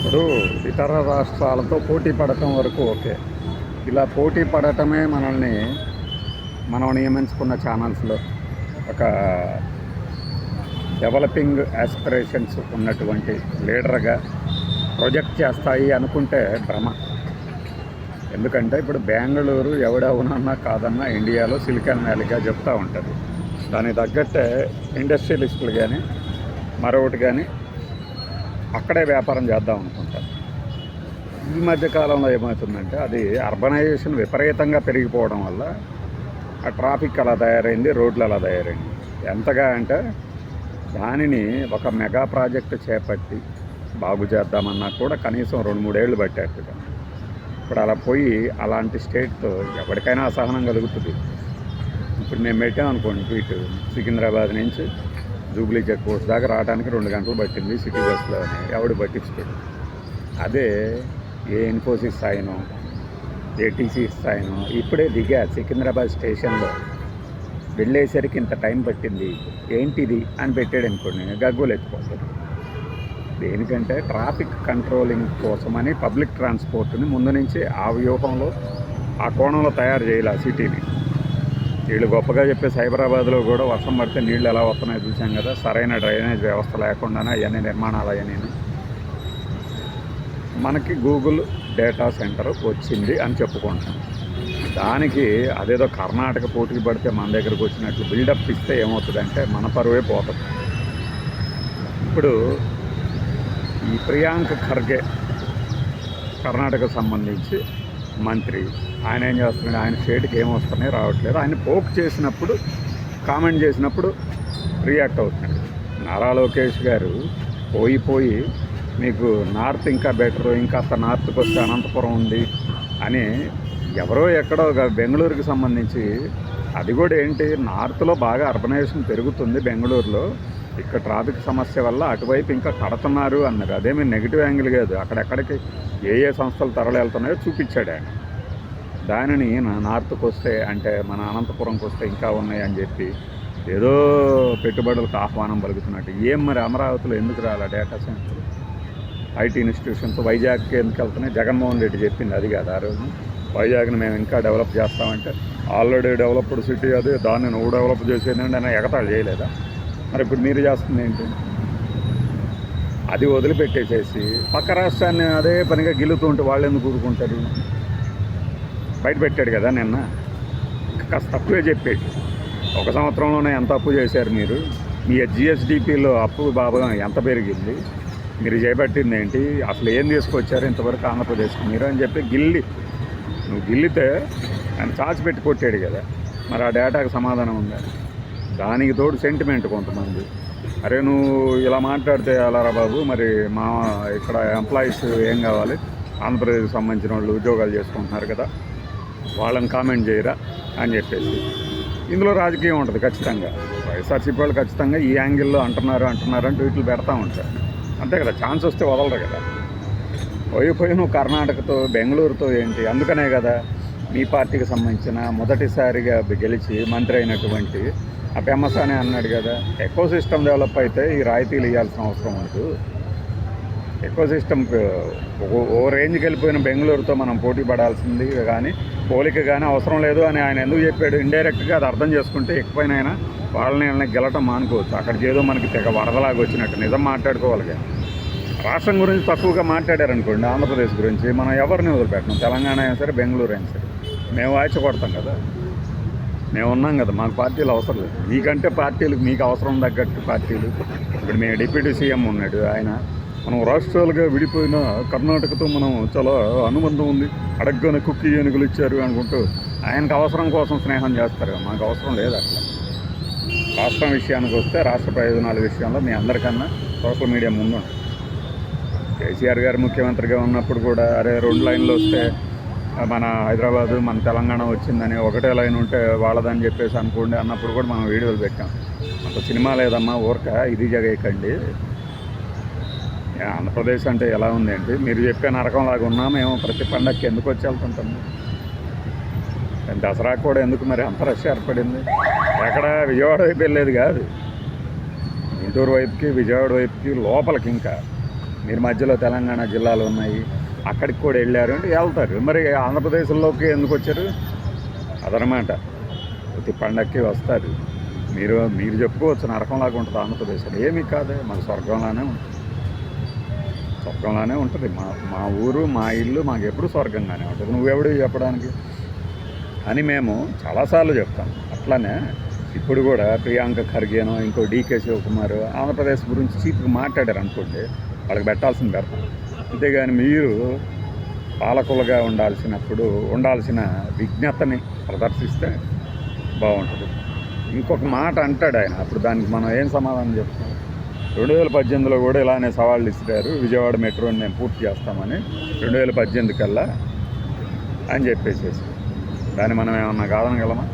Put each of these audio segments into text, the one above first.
ఇప్పుడు ఇతర రాష్ట్రాలతో పోటీ పడటం వరకు ఓకే. ఇలా పోటీ పడటమే మనల్ని మనం నియమించుకున్న ఛానల్స్లో ఒక డెవలపింగ్ ఆస్పిరేషన్స్ ఉన్నటువంటి లీడర్గా ప్రొజెక్ట్ చేస్తాయి అనుకుంటే భ్రమ. ఎందుకంటే ఇప్పుడు బెంగళూరు ఎవడవునన్నా కాదన్నా ఇండియాలో సిలికాన్ వ్యాలీగా చెప్తూ ఉంటుంది. దానికి తగ్గట్టే ఇండస్ట్రియలిస్టులు కానీ మరొకటి కానీ అక్కడే వ్యాపారం చేద్దాం అనుకుంటారు. ఈ మధ్యకాలంలో ఏమవుతుందంటే అది అర్బనైజేషన్ విపరీతంగా పెరిగిపోవడం వల్ల ఆ ట్రాఫిక్ అలా తయారైంది రోడ్లు అలా తయారైంది. ఎంతగా అంటే దానిని ఒక మెగా ప్రాజెక్ట్ చేపట్టి బాగు చేద్దామన్నా కూడా కనీసం రెండు మూడేళ్ళు పట్టేట్టుగా ఇప్పుడు అలా పోయి అలాంటి స్టేట్తో ఎవరికైనా అసహనం కలుగుతుంది. ఇప్పుడు మేము పెట్టాం అనుకోండి ట్వీట్ సికింద్రాబాద్ నుంచి జూబ్లీ చెక్ పోస్ట్ దాకా రావడానికి రెండు గంటలు పట్టింది సిటీ బస్సులో ఎవడు పట్టించుకోడు. అదే ఏ ఇన్ఫోసిస్ స్థాయినో ఏటీసీ స్థాయినో ఇప్పుడే దిగా సికింద్రాబాద్ స్టేషన్లో. వెళ్ళేసరికి ఇంత టైం పట్టింది. ఏంటిది అని పెట్టాడు అనుకోండి గగ్గులు ఎత్తిపోతాడు దేనికంటే ట్రాఫిక్ కంట్రోలింగ్ కోసమని పబ్లిక్ ట్రాన్స్పోర్ట్ని ముందు నుంచి ఆ వ్యూహంలో ఆ కోణంలో తయారు చేయాలి ఆ సిటీని. వీళ్ళు గొప్పగా చెప్పే సైబరాబాద్లో కూడా వర్షం పడితే నీళ్ళు ఎలా వస్తున్నాయో చూసాం కదా. సరైన డ్రైనేజ్ వ్యవస్థ లేకుండానే అవన్నీ నిర్మాణాలు అవన్నీ మనకి గూగుల్ డేటా సెంటర్ వచ్చింది అని చెప్పుకుంటాం. దానికి అదేదో కర్ణాటక పోటీ పడితే మన దగ్గరకు వచ్చినట్లు బిల్డప్ ఇస్తే ఏమవుతుందంటే మన పరువే పోతుంది. ఇప్పుడు ఈ ప్రియాంక ఖర్గే కర్ణాటక సంబంధించి మంత్రి. ఆయన ఏం చేస్తున్నాడు? ఆయన స్టేట్కి ఏం వస్తున్నాయి రావట్లేదు. ఆయన పోక్ చేసినప్పుడు కామెంట్ చేసినప్పుడు రియాక్ట్ అవుతున్నాడు. నారా లోకేష్ గారు పోయి పోయి మీకు నార్త్ ఇంకా బెటర్ ఇంకా అంత నార్త్కి వస్తే అనంతపురం ఉంది అని ఎవరో ఎక్కడో ఒక బెంగళూరుకి సంబంధించి అది కూడా ఏంటి? నార్త్లో బాగా అర్బనైజేషన్ పెరుగుతుంది బెంగళూరులో. ఇక్కడ ట్రాఫిక్ సమస్య వల్ల అటువైపు ఇంకా కడుతున్నారు అన్నారు. అదేమీ నెగిటివ్ యాంగిల్ కాదు అక్కడెక్కడికి ఏ ఏ సంస్థలు తరలి వెళ్తున్నాయో చూపించాడు ఆయన. దానిని నార్త్కి వస్తే అంటే మన అనంతపురంకి వస్తే ఇంకా ఉన్నాయి అని చెప్పి ఏదో పెట్టుబడులకు ఆహ్వానం పలుకుతున్నట్టు. ఏం మరి అమరావతిలో ఎందుకు రాలా డేటా సెంటర్ ఐటీ ఇన్స్టిట్యూషన్స్ వైజాగ్కి ఎందుకు వెళ్తున్నాయి? జగన్మోహన్ రెడ్డి చెప్పింది అది కాదు. ఆ రోజు వైజాగ్ని మేము ఇంకా డెవలప్ చేస్తామంటే ఆల్రెడీ డెవలప్డ్ సిటీ అది దాన్ని నువ్వు డెవలప్ చేసేదండి అని ఎగతాళి చేయలేదా? మరి ఇప్పుడు మీరు చేస్తుంది ఏంటి? అది వదిలిపెట్టేసేసి పక్క రాష్ట్రాన్ని అదే పనిగా గిల్లుతూ ఉంటే వాళ్ళు ఎందుకు ఊరుకుంటారు? బయట పెట్టాడు కదా నిన్న. కాస్త తక్కువే చెప్పాడు ఒక సంవత్సరంలోనే ఎంత అప్పు చేశారు మీరు? మీ జిఎస్డిపిలో అప్పు బాబుగా ఎంత పెరిగింది? మీరు చేపట్టింది ఏంటి? అసలు ఏం తీసుకొచ్చారు? ఇంతవరకు ఆంధ్రప్రదేశ్కి మీరు అని చెప్పి గిల్లి. నువ్వు గిల్లితే ఆయన చాచి పెట్టి కొట్టాడు కదా. మరి ఆ డేటాకు సమాధానం ఉందా? దానికి తోడు సెంటిమెంట్ కొంతమంది. అరే నువ్వు ఇలా మాట్లాడితే అలారా బాబు? మరి మా ఇక్కడ ఎంప్లాయీస్ ఏం కావాలి? ఆంధ్రప్రదేశ్కి సంబంధించిన వాళ్ళు ఉద్యోగాలు చేసుకుంటున్నారు కదా వాళ్ళని కామెంట్ చేయరా అని చెప్పేసి. ఇందులో రాజకీయం ఉంటుంది ఖచ్చితంగా. వైఎస్ఆర్సీపీ వాళ్ళు ఖచ్చితంగా ఈ యాంగిల్లో అంటున్నారు అంటున్నారు అంటే వీటిలో పెడతా ఉంటారు. అంతే కదా ఛాన్స్ వస్తే వదలరు కదా. పోయి పోయి నువ్వు కర్ణాటకతో బెంగళూరుతో ఏంటి? అందుకనే కదా మీ పార్టీకి సంబంధించిన మొదటిసారిగా గెలిచి మంత్రి అయినటువంటి ఆ ఫేమస్ అని అన్నాడు కదా ఎకో సిస్టమ్ డెవలప్ అయితే ఈ రాయితీలు ఇవ్వాల్సిన అవసరం ఉండదు. ఎకో సిస్టమ్ ఓ రేంజ్కి వెళ్ళిపోయిన బెంగళూరుతో మనం పోటీ పడాల్సింది కానీ పోలిక కానీ అవసరం లేదు అని ఆయన ఎందుకు చెప్పాడు? ఇండైరెక్ట్గా అది అర్థం చేసుకుంటే ఎక్కువైనా వాళ్ళని వాళ్ళని గెలటం మానుకోవచ్చు. అక్కడికి ఏదో మనకి తెగ వరదలాగా వచ్చినట్టు నిజం మాట్లాడుకోవాలి కానీ రాష్ట్రం గురించి తక్కువగా మాట్లాడారనుకోండి ఆంధ్రప్రదేశ్ గురించి మనం ఎవరిని వదిలిపెట్టడం తెలంగాణ అయినా సరే బెంగళూరు అయినా సరే. మేము వాయిచ కొడతాం కదా. మేము ఉన్నాం కదా మాకు పార్టీలు అవసరం లేదు. మీకంటే పార్టీలు మీకు అవసరం తగ్గట్టు పార్టీలు. ఇప్పుడు మేము డిప్యూటీ సీఎం ఉన్నాడు ఆయన మనం రాష్ట్రాలుగా విడిపోయిన కర్ణాటకతో మనం చాలా అనుబంధం ఉంది. అడగ్గానే కుక్కీ ఏనుగులు ఇచ్చారు అనుకుంటూ ఆయనకు అవసరం కోసం స్నేహం చేస్తారు. మాకు అవసరం లేదు అట్లా. రాష్ట్రం విషయానికి వస్తే రాష్ట్ర ప్రయోజనాల విషయంలో మీ అందరికన్నా సోషల్ మీడియా ముందు కేసీఆర్ గారు ముఖ్యమంత్రిగా ఉన్నప్పుడు కూడా అరే రెండు లైన్లు వస్తే మన హైదరాబాదు మన తెలంగాణ వచ్చిందని ఒకటే లైన్ ఉంటే వాళ్ళదని చెప్పేసి అనుకోండి అన్నప్పుడు కూడా మనం వీడియోలు పెట్టాం. అంత సినిమా లేదమ్మా ఊరక ఇది జగేయకండి ఆంధ్రప్రదేశ్ అంటే ఎలా ఉంది ఏంటి మీరు చెప్పే నరకంలాగా ఉన్నా మేము ప్రతి పండగకి ఎందుకు వచ్చి వెళ్తుంటాము దసరా కూడా ఎందుకు మరి అంత రష్ ఏర్పడింది? ఎక్కడ విజయవాడ వైపు వెళ్ళేది కాదు. గుంటూరు వైపుకి విజయవాడ వైపుకి లోపలికి ఇంకా. మీరు మధ్యలో తెలంగాణ జిల్లాలు ఉన్నాయి. అక్కడికి కూడా వెళ్ళారు అంటే వెళ్తారు. మరి ఆంధ్రప్రదేశ్లోకి ఎందుకు వచ్చారు? అదనమాట. ప్రతి పండక్కి వస్తారు. మీరు మీరు చెప్పుకోవచ్చు నరకంలాగా ఉంటుంది ఆంధ్రప్రదేశ్ ఏమీ కాదు. మన స్వర్గంలానే ఉంటుంది. స్వర్గంలానే ఉంటుంది. మా మా ఊరు మా ఇల్లు మాకు ఎప్పుడు స్వర్గంగానే ఉంటుంది. నువ్వెవడు చెప్పడానికి? అని మేము చాలాసార్లు చెప్తాం. అట్లానే ఇప్పుడు కూడా ప్రియాంక ఖర్గేనో ఇంకో డీకే శివకుమార్ ఆంధ్రప్రదేశ్ గురించి చీప్గా మాట్లాడారు అనుకోండి వాళ్ళకి పెట్టాల్సింది పెడతాం. అంతేగాని మీరు పాలకులుగా ఉండాల్సినప్పుడు ఉండాల్సిన విజ్ఞతని ప్రదర్శిస్తే బాగుంటుంది. ఇంకొక మాట అంటాడు ఆయన. అప్పుడు దానికి మనం ఏం సమాధానం చెప్తాం? రెండు వేల పద్దెనిమిదిలో కూడా ఇలానే సవాళ్ళు ఇస్తారు విజయవాడ మెట్రోని మేము పూర్తి చేస్తామని రెండు వేల పద్దెనిమిది కల్లా అని చెప్పేసేసి. దాన్ని మనం ఏమన్నా కాదనగలమా?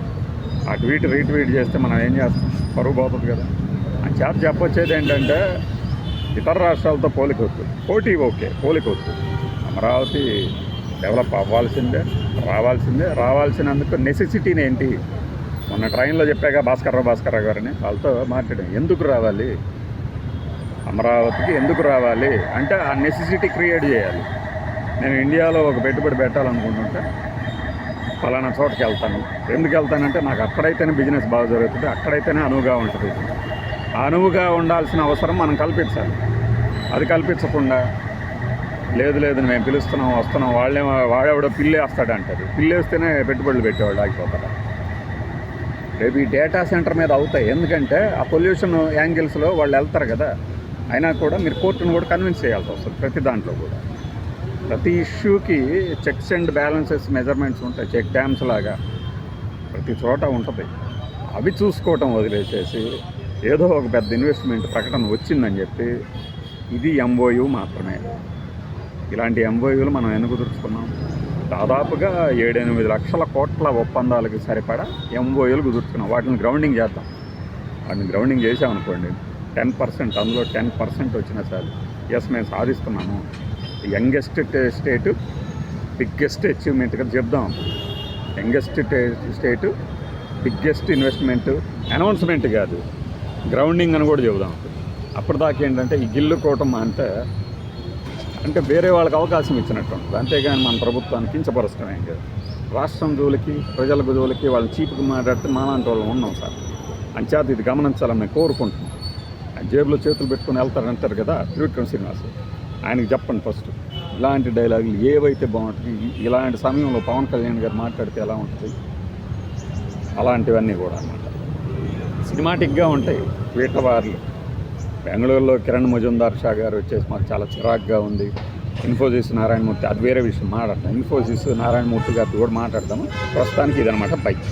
ఆ ట్వీట్ రీట్వీట్ చేస్తే మనం ఏం చేస్తాం? పరుగు పోతుంది కదా. ఆ చేత చెప్పొచ్చేది ఏంటంటే ఇతర రాష్ట్రాలతో పోలిక వస్తుంది పోటీ ఓకే పోలిక వస్తుంది అమరావతి డెవలప్ అవ్వాల్సిందే రావాల్సిందే. రావాల్సినందుకు నెసెసిటీని ఏంటి? మొన్న ట్రైన్లో చెప్పాక భాస్కర్రావు భాస్కర్రావు గారిని. వాళ్ళతో మాట్లాడాం ఎందుకు రావాలి? అమరావతికి ఎందుకు రావాలి? అంటే ఆ నెసెసిటీ క్రియేట్ చేయాలి. నేను ఇండియాలో ఒక పెట్టుబడి పెట్టాలనుకుంటుంటే ఫలానా చోటకి వెళ్తాను. ఎందుకు వెళ్తానంటే నాకు అక్కడైతేనే బిజినెస్ బాగా జరుగుతుంది అక్కడైతేనే అనువుగా ఉంటుంది. అనువుగా ఉండాల్సిన అవసరం మనం కల్పించాలి. అది కల్పించకుండా లేదు లేదు మేము పిలుస్తున్నాం వస్తున్నాం వాళ్ళే వాడేవాడో పిల్లేస్తాడు అంటారు పిల్లేస్తేనే పెట్టుబడులు పెట్టేవాళ్ళు ఆగిపోతారు. రేపు ఈ డేటా సెంటర్ మీద అవుతాయి. ఎందుకంటే ఆ పొల్యూషన్ యాంగిల్స్లో వాళ్ళు వెళ్తారు కదా. అయినా కూడా మీరు కోర్టును కూడా కన్విన్స్ చేయాల్సి వస్తుంది ప్రతి దాంట్లో కూడా. ప్రతి ఇష్యూకి చెక్స్ అండ్ బ్యాలెన్సెస్ మెజర్మెంట్స్ ఉంటాయి. చెక్ డ్యామ్స్ లాగా ప్రతి చోట ఉంటుంది. అవి చూసుకోవటం వదిలేసేసి ఏదో ఒక పెద్ద ఇన్వెస్ట్మెంట్ ప్రకటన వచ్చిందని చెప్పి ఇది ఎంఓయు మాత్రమే. ఇలాంటి ఎంఓయూలు మనం ఎందుకు కుదుర్చుకున్నాం? దాదాపుగా ఏడెనిమిది లక్షల కోట్ల ఒప్పందాలకు సరిపడా ఎంఓయూలు కుదుర్చుకున్నాం. వాటిని గ్రౌండింగ్ చేద్దాం. వాటిని గ్రౌండింగ్ చేసామనుకోండి టెన్ పర్సెంట్ అందులో టెన్ పర్సెంట్ వచ్చినా సరే ఎస్ మేము సాధిస్తున్నాము. యంగెస్ట్ స్టేట్ బిగ్గెస్ట్ అచీవ్మెంట్గా చెప్దాం. Youngest state biggest investment announcement కాదు. గ్రౌండింగ్ అని కూడా చెబుదాం. అప్పటిదాకా ఏంటంటే ఈ గిల్లుకోవటం అంటే అంటే వేరే వాళ్ళకి అవకాశం ఇచ్చినట్టు ఉంటుంది అంతేగాని మన ప్రభుత్వాన్ని కించపరచడం ఏం కాదు రాష్ట్రం జోలికి ప్రజల జోలికి వాళ్ళని చీపుకి మాట్లాడితే మాలాంటి వాళ్ళు ఉన్నాం సార్. అంచేత ఇది గమనించాలని నేను కోరుకుంటున్నాను జేబులో చేతులు పెట్టుకుని వెళ్తారంటారు కదా త్రివిక్రమ్ శ్రీనివాస్. ఆయనకి చెప్పండి ఫస్ట్. ఇలాంటి డైలాగులు ఏవైతే బాగుంటుంది ఇలాంటి సమయంలో పవన్ కళ్యాణ్ గారు మాట్లాడితే ఎలా ఉంటుంది? అలాంటివన్నీ కూడా అన్నమాట. సినిమాటిక్గా ఉంటాయి. వీటవార్లు బెంగళూరులో కిరణ్ మజుందార్ షా గారు వచ్చేసి మాకు చాలా చిరాక్గా ఉంది. ఇన్ఫోసిస్ నారాయణమూర్తి అది వేరే విషయం మాట్లాడతాం. ఇన్ఫోసిస్ నారాయణమూర్తి గారితో కూడా మాట్లాడతాము. ప్రస్తుతానికి ఇదనమాట బైక్.